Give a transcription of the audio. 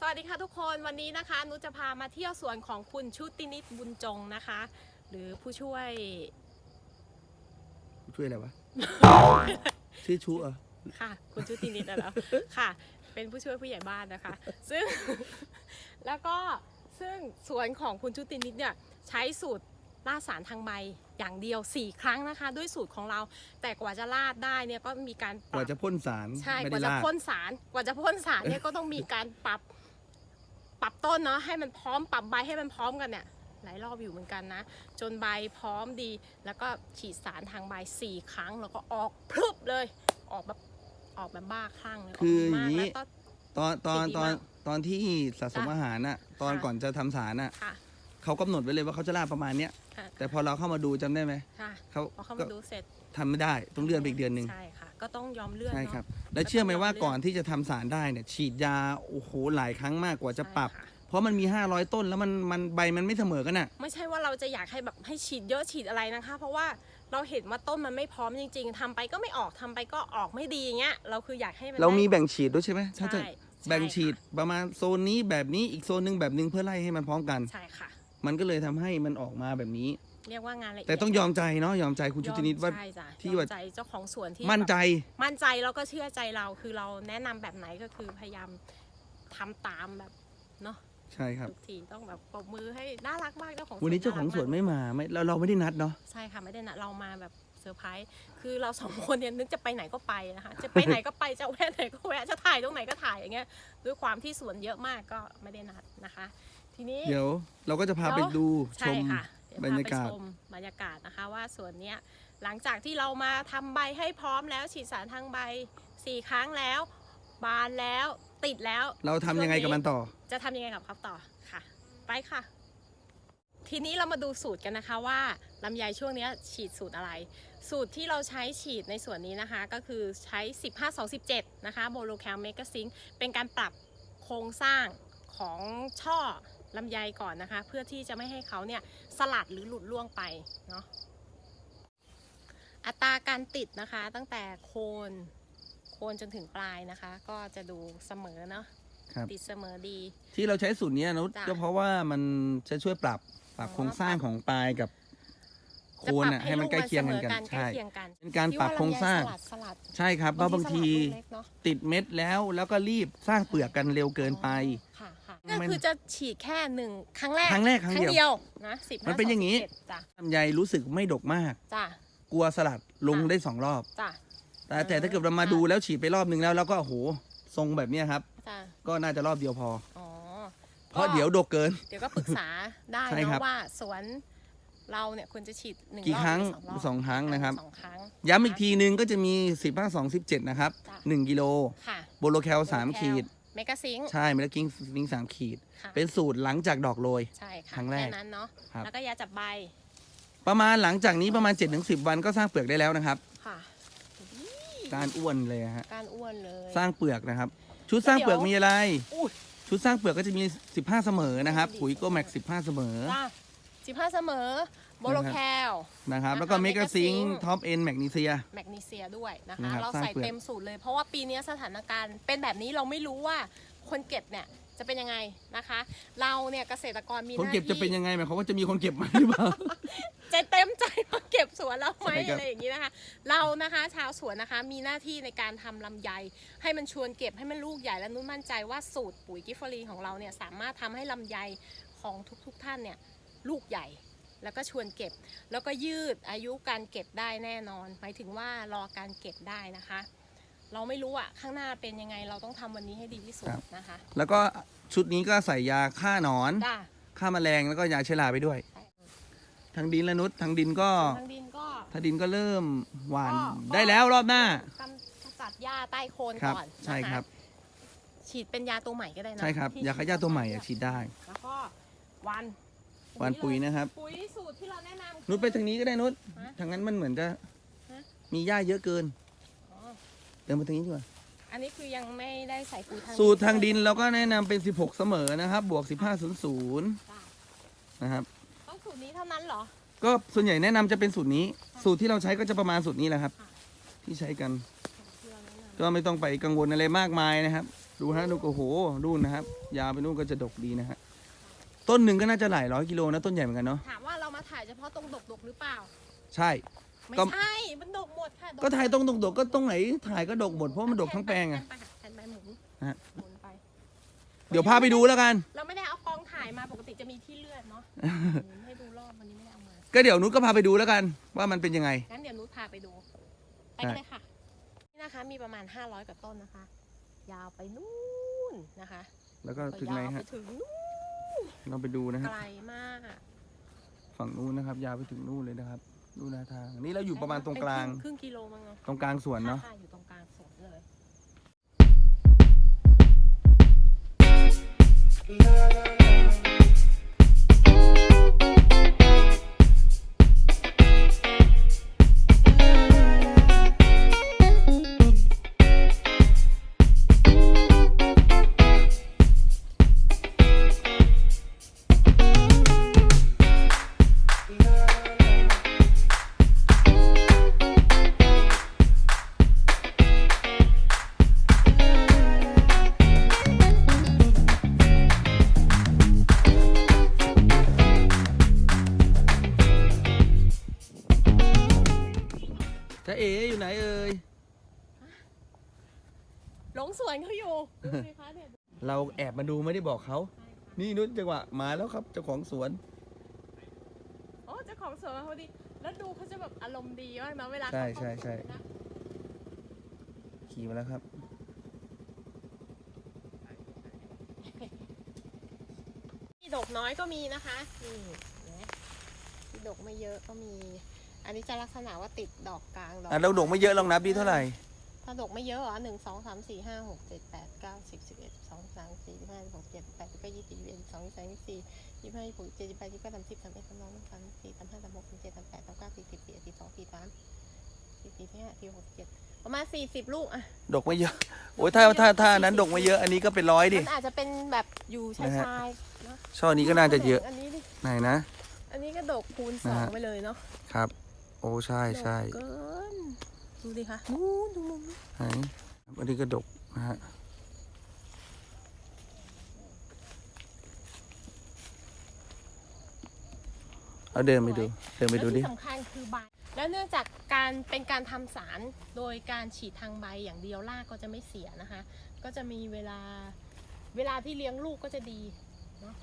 สวัสดีค่ะทุกคนวันนี้นะคะนุชจะพามาเที่ยวสวนของคุณชุตินิตบุญจงนะคะ หรือผู้ช่วย ช่วยอะไรวะ ชื่อชูเหรอค่ะ คุณชุตินิตนะแล้วค่ะ เป็นผู้ช่วยผู้ใหญ่บ้านนะคะ ซึ่ง แล้วก็ซึ่งสวนของคุณชุตินิตเนี่ยใช้สูตรล่าดสารทางใบอย่างเดียว 4 ครั้งนะคะ ด้วยสูตรของเราแต่กว่าจะลาดได้เนี่ยก็มีการปกรับ ว่าจะพ่นสารใช่ไม่กได้ว่าจะลาก พ่นสาร กว่าจะพ่นสารเนี่ยก็ต้องมีการปรับป รับต้นเนาะให้มันพร้อมปรับใบให้มันพร้อมกันเนี่ยหลายรอบอยู่เหมือนกันนะ จนใบพร้อมดี แล้วก็ฉีดสารทางใบสี่ครั้งแล้วก็ออกพรึบเลย ออกแบบออกแบบบ้าคลั่งเลยคือออกอมาย่ากงแล้นี้วก็ ตอนตอนติดดีตอนมากตอนที่สะสมจ้ะอาหารน่ะตอนค่ะ ก่อนจะทำสารน่ะค่ะเขากำหนดไว้เลยว่าเขาจะลาดประมาณเนี้ยค่ะแต่พอเราเข้ามาดูจำได้ไหมค่ะเขาพอเข้าก็มาดูเสร็จทำไม่ได้ต้องเลื่อนไปอีกเดือนหนึ่งใช่ค่ะ ก็ต้องยอมเลื่อนใช่เนาะครับแล้วเชื่อไหมว่าก่อนที่จะทำสารได้เนี่ย ฉีดยาโอ้โหหลายครั้งมากกว่าจะปรับ ใช่ค่เพราะมันมี 500 ต้นแล้วมันมันใบมันไม่เสมอกันน่ะ ไม่ใช่ว่าเราจะอยากให้แบบให้ฉีดเยอะฉีดอะไรนะคะ เพราะว่าเราเห็นว่าต้นมันไม่พร้อมจริง ๆทำไปก็ไม่ออกทำไปก็ออกไม่ดีอย่างเงี้ยเราคืออยากให้มันเรามีได้แบ่งฉีดด้วยใช่ไหมถ้าจะใช่แบ่งใช่ฉีดค่ะประมาณโซนนี้แบบนี้อีกโซนหนึ่งแบบหนึงเพื่อไล่ให้มันพร้อมกัน ใช่ค่ะ มันก็เลยทำให้มันออกมาแบบนี้ เรียกว่างานละเอียดแต่ต้องยอมใจเนาะยอมใจคุณชุตินิตว่า ใช่จ้ะที่ยอมว่าใจเจ้าของสวนที่มั่นใจ แบบมั่นใจแล้วก็เชื่อใจเราคือเราแนะนำแบบไหนก็คือพยายามทำตามแบบเนาะใช่ครับ ทุกทีต้องแบบปรบมือให้น่ารักมากเจ้าของสวนวันนี้เจ้าของสวนไม่มาไม่เราเราไม่ได้นัดเนาะ ใช่ค่ะไม่ได้นะเรามาแบบเซอร์ไพรส์คือเราสองคนเนี่ยนึกจะไปไหนก็ไปนะคะจะไปไหนก็ไปจะแวะไหนก็แวะจะถ่ายตรงไหนก็ถ่ายอย่างเงี้ยด้วยความที่สวนเยอะมากก็ไม่ได้นัดนะคะ ทีนี้ เดี๋ยวเราก็จะพาไปเดี๋ยวดูชใช่มค่ะเดี๋วบรรยากาศพไปชมบรรยากาศนะคะ ว่าสวนเนี้ยหลังจากที่เรามาทำใบให้พร้อมแล้วฉีดสารทางใบสี่ครั้งแล้ว บานแล้วติดแล้ว เราทำยังไงกับมันต่อ จะทำยังไงกับเขาต่อค่ะ ไปค่ะ ทีนี้เรามาดูสูตรกันนะคะว่าลำไยช่วงเนี้ยฉีดสูตรอะไร สูตรที่เราใช้ฉีดในส่วนนี้นะคะ ก็คือใช้ 15 2 17 นะคะโบโลแคลเมกาซิงเป็นการปรับโครงสร้างของช่อ ลำไยก่อนนะคะ เพื่อที่จะไม่ให้เขาเนี่ยสลัดหรือหลุดล่วงไปเนาะอัตราการติดนะคะตั้งแต่โคนโคนจนถึงปลายนะคะ ก็จะดูเสมอเนาะครับติดเสมอดี ที่เราใช้สูตรเนี้ยนุชจ้ะก็เพราะว่ามันจะช่วยปรับปรับอ๋อ โครงสร้างของปลายกับโคนอะให้มันใกล้เคียงกันกันใกล้ใช่เคียงกันเป็นการปรับโครงสร้างที่ว่ลำไยสลัดใช่ครับเพราะบางทีสลัดลูกเล็กเนอะติดเม็ดแล้วแล้วก็รีบสร้างเปลือกกันเร็วเกินไป ค่ะค่ะมั ก็นคือจะฉีดแค่หนึ่งครั้งแรกครั้งแรกครั้งเดียวเดียวนะสิบมันเป็นอย่างนี้นี้จ้ะลำไยรู้สึกไม่ดกมากจ้ะกลัวสลัดลงค่ะได้สองรอบจ้ะแต่แต่ถ้าเกิดเรามาดูแล้วฉีดไปรอบนึงแล้วแล้วก็โอ้โหทรงแบบเนี้ยครับจ้ะก็น่าจะรอบเดียวพออ๋อเพราะเดี๋ยวดกเกิน เดี๋ยวก็ปรึกษาได้ใช่ครัเนาะบว่าสวนเราเนี่ยควรจะฉีดหนึ่งกี่รอบครั้งหรือสองครั้งนะครับสองครั้งย้ำอีกทีนึงก็จะมี10 5 2 17นะครับจ้ะ1กิโลค่ะโบโลแคล3ขีด เมกาซิงใช่เมลกิ้งลิงสามขีด ค่ะเป็นสูตรหลังจากดอกโรย ใช่ค่ะครั้งแรกแค่นั้นเนาะครับ แล้วก็ยาจับใบประมาณหลังจากนี้ประมาณ7-10วันก็สร้างเปลือกได้แล้วนะครับ ค่ะการอ้วนเลยฮะการอ้วนเลย สร้างเปลือกนะครับ ชุดสร้างเปลือกมีอะไร อุ้ยชุดสร้างเปลือกก็จะมี 15 เสมอนะครับปุ๋ยโกแม็ก15 เสมอจ้าสิบห้าเสมอ โบโลแคล นะครับนะคะแล้วก็เมกาซิง Megazink ท็อปเอ็นแมกนีเซีย แมกนีเซียด้วยนะนะคะครับเราสร้างใส่เปลือก เต็มสูตรเลย เพราะว่าปีนี้สถานการณ์เป็นแบบนี้เราไม่รู้ว่าคนเก็บเนี่ยจะเป็นยังไงนะคะ เราเนี่ยเกษตรกรมีหคนน้าเก็บจะที่เป็นยังไงหมายความว่าจะมีคนเก็บมาหรือเปล่า จะเต็มใจมาเก็บสวนเราไหมใช่ครับ อะไรอย่างนี้นะคะ เรานะคะชาวสวนนะคะมีหน้าที่ในการทำลำไย ให้มันชวนเก็บให้มันลูกใหญ่และนุ่นมั่นใจว่าสูตรปุ๋ยกิฟเฟอรีนของเราเนี่ยสามารถทำให้ลำไยของทุกๆท่านเนี่ยลูกใหญ่ แล้วก็ชวนเก็บ แล้วก็ยืดอายุการเก็บได้แน่นอน หมายถึงว่ารอการเก็บได้นะคะ เราไม่รู้อะข้างหน้าเป็นยังไงเราต้องทำวันนี้ให้ดีที่สุดครับนะคะ แล้วก็ชุดนี้ก็ใส่ยาฆ่าหนอนจ้าฆ่าแมลงแล้วก็ยาเชื้อราไปด้วยทางดินและนุชทางดินก็ทางดินก็ทางดินก็เริ่มหวานก็ได้แล้วรอบหน้ากำกำจัดหญ้าใต้โคนครับก่อนนะคะใช่ครับ ฉีดเป็นยาตัวใหม่ก็ได้นะใช่ครับที่ยาฆ่าหญ้าตัวใหม่อะฉีดได้ แล้วก็วัน หวานปุ๋ยนะครับ ปุ๋ยสูตรที่เราแนะนำคือนุชไปทางนี้ก็ได้นุชฮะทางนั้นมันเหมือนจะฮะ มีหญ้าเยอะเกิน อ๋อเดินมาทางนี้ดีกว่า อันนี้คือยังไม่ได้ใส่ปุ๋ยทางสูตรทางดินเราก็แนะนำเป็น 16 เสมอนะครับ บวก 1500 จ้ะนะครับ ต้องสูตรนี้เท่านั้นเหรอ ก็ส่วนใหญ่แนะนำจะเป็นสูตรนี้ สูตรที่เราใช้ก็จะประมาณสูตรนี้แหละครับค่ะที่ใช้กัน ที่เราแนะนำก็ไม่ต้องไปกังวลอะไรมากมายนะครับ ดูฮะดูโอ้โหดูนะครับ ยาวไปนู่นก็จะดกดีนะฮะ ต้นหนึ่งก็น่าจะหลายร้อยกิโลนะต้นใหญ่เหมือนกันเนาะถามว่าเรามาถ่ายเฉพาะตรงดกๆหรือเปล่า ใช่ ไม่ก็ ใช่ มันดกหมดค่ะดก็ถ่ายตรงดกๆก็ตรงไหนถ่ายก็ดกหมดเพราะมันดกทั้งแปลงอะ แทนไปแทนไปหมุนฮะ หมุนไป เดี๋ยวพาไปดูแล้วกัน เราไม่ได้เอากองถ่ายมาปกติจะมีที่เลื่อนเนาะหมุนให้ดูรอบวันนี้ไม่ได้เอามา ก็เดี๋ยวนุชก็พาไปดูแล้วกัน ว่ามันเป็นยังไง งั้นเดี๋ยวนุชพาไปดู ไปกันเลยค่ะ นี่นะคะมีประมาณ 500กว่าต้นนะคะ ยาวไปนู่นนะคะแล้วก็ถึงไหนยาวไปฮะ ถึงนู่น เราไปดูนะฮะไกลมากฝั่งนู้นนะครับ ยาวไปถึงนู่นเลยนะครับดูหนาทาง นี่เราอยู่ประมาณตรงกลางเป็นครึ่งครึ่งกิโลมั้งเนาะตรงกลางสวนเนาะ ค่ะอยู่ตรงกลางสวนเลยจะ งสวนเขาอยู่ดูสิคะเนี่ยเราแอบมาดูไม่ได้บอกเขา นี่นุชจังหวะมาแล้วครับเจ้าของสวน โอ้เจ้าของสวนมาพอดีแล้วดูเขาจะแบบอารมณ์ดีมากนะเวลาใช่เขาใช่ใช่เข้าสวนนะขี่มาแล้วครับ ที่ดกน้อยก็มีนะคะนี่เห็นะที่ดกไม่เยอะก็มี อันนี้จะลักษณะว่าติดดอกกลางดอกอะเราดกไม่เยอะลองนับดิเท่าไหร่ ถ้าดกไม่เยอะเหรอหนึ่งสองสามสี่ห้าหกเจ็ดแปดเก้าสิบสิบเอ็ดสองสามสี่สิบห้าสิบหกเจ็ดแปดสิบเก้ายี่สิบยี่สิบเอ็ดสองยี่สิบสามยี่สิบสี่ยี่สิบห้ายี่สิบหกเจ็ดยี่สิบแปดยี่สิบเก้าสามสิบสามเอ็ดสามสองสามสี่สามห้าสามหกสามเจ็ดสามแปดสามเก้าสี่สิบสี่เอ็ดสี่สองสี่สามสี่สี่สี่ห้าสี่หกสี่เจ็ดประมาณสี่สิบลูกอะดกไม่เยอะโอ้ยถ้าถ้าถ้านั้นดกไม่เยอะอันนี้ก็เป็นร้อยดิมันอาจจะเป็นแบบอยู่ชายนะฮะชายๆเนอะช่อนี้ก็น่าจะเยอะอันนี้ดิไหนนะ อันนี้ก็ดกคูณสนะองฮะไปเลยเนาะครับ โอ้ใช่ใช่ดกเกิน ดูดิคะนู้นดูมุมนู้นไหนอันนี้ก็ดกนะฮะเอาเดินไปดู เดินไปดูดิและที่สำคัญคือใบ แล้วเนื่องจากการเป็นการทำสารโดยการฉีดทางใบอย่างเดียวรากก็จะไม่เสียนะคะ ก็จะมีเวลาเวลาที่เลี้ยงลูกก็จะดีเนาะ